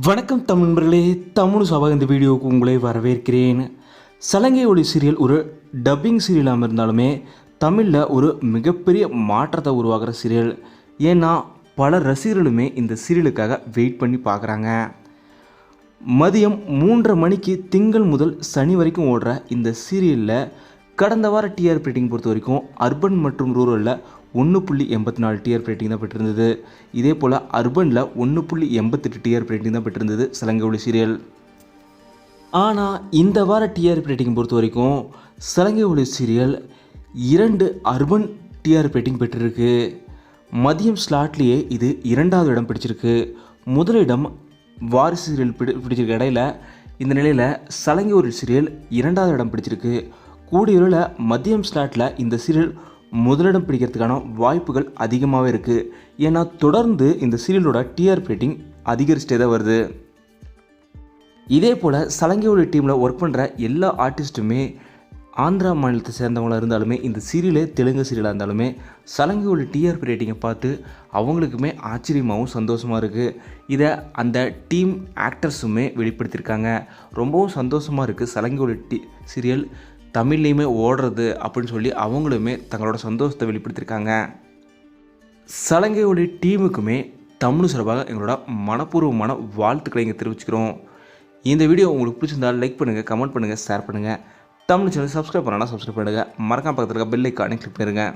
வணக்கம் தமிழ் நண்பர்களே தமிழ் சபா இந்த வீடியோவுக்கு உங்களை வரவேற்கிறேன். சலங்கை ஒளி சீரியல் ஒரு டப்பிங் சீரியலாக இருந்தாலுமே தமிழில் ஒரு மிகப்பெரிய மாற்றத்தை உருவாகிற சீரியல். ஏன்னா பல ரசிகர்களுமே இந்த சீரியலுக்காக வெயிட் பண்ணி பார்க்குறாங்க. மதியம் மூன்றரை மணிக்கு திங்கள் முதல் சனி வரைக்கும் ஓடுற இந்த சீரியலில் கடந்த வார டிஆர்பி ரேட்டிங் பொறுத்த வரைக்கும் அர்பன் மற்றும் ரூரலில் ஒன்று புள்ளி எண்பத்தி நாலு டிஆர்பி ரேட்டிங் தான் பெற்றிருந்தது. இதே போல் அர்பனில் ஒன்று புள்ளி எண்பத்தெட்டு டிஆர்பி ரேட்டிங் தான் பெற்றிருந்தது சலங்கை ஒளி சீரியல். ஆனால் இந்த வார டிஆர்பி ரேட்டிங் பொறுத்த வரைக்கும் சலங்கை ஒளி சீரியல் இரண்டு அர்பன் டிஆர்பி ரேட்டிங் பெற்றிருக்கு. மதியம் ஸ்லாட்லேயே இது இரண்டாவது இடம் பிடிச்சிருக்கு. முதலிடம் வாரிசு சீரியல் பிடி பிடிச்சிருக்க இடையில இந்த நிலையில் சலங்கை ஒரு சீரியல் இரண்டாவது இடம் பிடிச்சிருக்கு. கூடிய மதியம் ஸ்லாட்டில் இந்த சீரியல் முதலிடம் பிடிக்கிறதுக்கான வாய்ப்புகள் அதிகமாகவே இருக்குது ஏன்னா தொடர்ந்து இந்த சீரியலோட டிஆர்பி ரேட்டிங் அதிகரிச்சுட்டே தான் வருது. இதே போல் சலங்கையோட டீமில் ஒர்க் பண்ணுற எல்லா ஆர்டிஸ்ட்டுமே ஆந்திரா மாநிலத்தை சேர்ந்தவங்களாக இருந்தாலுமே இந்த சீரியலே தெலுங்கு சீரியலாக இருந்தாலுமே சலங்கையோட டிஆர்பி ரேட்டிங்கை பார்த்து அவங்களுக்குமே ஆச்சரியமாகவும் சந்தோஷமாக இருக்குது இதை அந்த டீம் ஆக்டர்ஸுமே வெளிப்படுத்தியிருக்காங்க. ரொம்பவும் சந்தோஷமாக இருக்குது சலங்கையோட டி சீரியல் தமிழ்லேயுமே ஓடுறது அப்படின்னு சொல்லி அவங்களுமே தங்களோட சந்தோஷத்தை வெளிப்படுத்தியிருக்காங்க. சலங்கையோடைய டீமுக்குமே தமிழ் சார்பாக எங்களோட மனப்பூர்வமான வாழ்த்துக்களை இங்கே தெரிவிச்சுக்கிறோம். இந்த வீடியோ உங்களுக்கு பிடிச்சிருந்தால் லைக் பண்ணுங்கள் கமெண்ட் பண்ணுங்கள் ஷேர் பண்ணுங்கள் தமிழ் சேனல் சப்ஸ்கிரைப் பண்ணலாம் சப்ஸ்கிரைப் பண்ணுங்கள் மறக்காம பக்கத்தில் இருக்க பெல் ஐக்கானே கிளிக் பண்ணுங்கள்